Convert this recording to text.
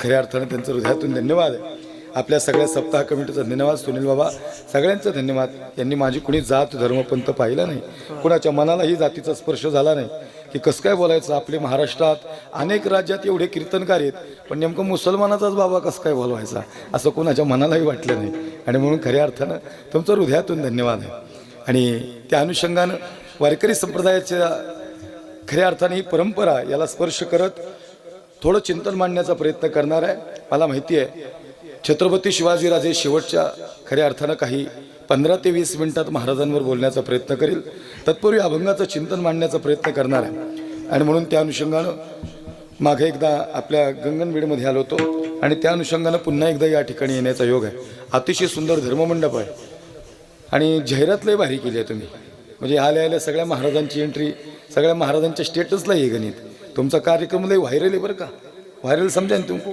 खऱ्या अर्थानं त्यांचं हृदयातून धन्यवाद आहे. आपल्या सगळ्या सप्ताह कमिटीचा धन्यवाद सुनील बाबा. सगळ्यांचं धन्यवाद. यांनी माझी कुणी जात धर्मपंथ पाहिला नाही. कुणाच्या मनालाही जातीचा स्पर्श झाला नाही. की कसं काय बोलायचं? आपले महाराष्ट्रात अनेक राज्यात एवढे कीर्तनकार आहेत. पण नेमकं मुसलमानाचाच बाबा कसं काय बोलवायचा? असं कोणाच्या मनालाही वाटलं नाही. आणि म्हणून खऱ्या अर्थानं तुमचं हृदयातून धन्यवाद आहे. आणि त्या अनुषंगानं वारकरी संप्रदायाच्या खऱ्या अर्थाने ही परंपरा याला स्पर्श करत थोडं चिंतन मांडण्याचा प्रयत्न करणार आहे. मला माहिती आहे छत्रपती शिवाजीराजे शेवटच्या खऱ्या अर्थानं काही पंधरा ते वीस मिनिटात महाराजांवर बोलण्याचा प्रयत्न करेल. तत्पूर्वी अभंगाचं चिंतन मांडण्याचा प्रयत्न करणार आहे. आणि म्हणून त्या अनुषंगानं मागे एकदा आपल्या गंगनबीडमध्ये आलो होतो आणि त्या अनुषंगानं पुन्हा एकदा या ठिकाणी येण्याचा योग आहे. अतिशय सुंदर धर्ममंडप आहे. आणि जाहिरात भारी केली आहे तुम्ही. म्हणजे आल्या आल्या सगळ्या महाराजांची एंट्री सगळ्या महाराजांच्या स्टेटसला आहे गणित. तुमचा कार्यक्रम लय व्हायरल आहे बरं का? व्हायरल समजा ना तुमको?